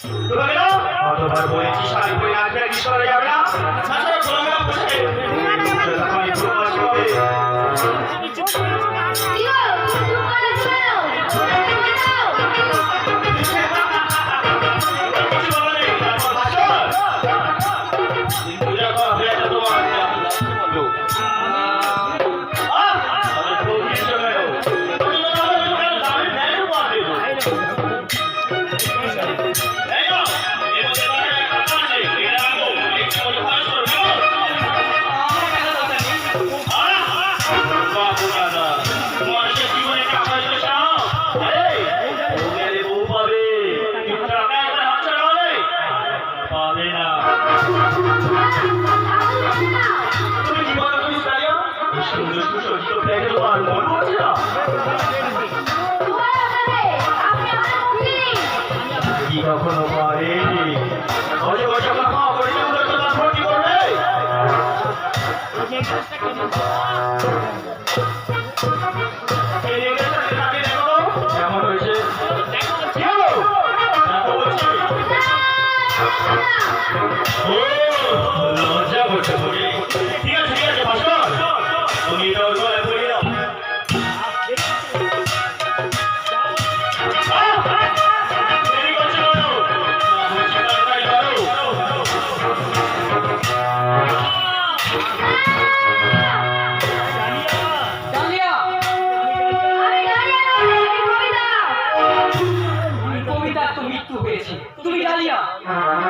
কতবার বলেছি শাড়ি পরে না ফেরা কিছু করা যাবে না তাছাড়া খোলামেলা পোশাকে তুমি প্রকাশ পাবে for a second. Hallelujah.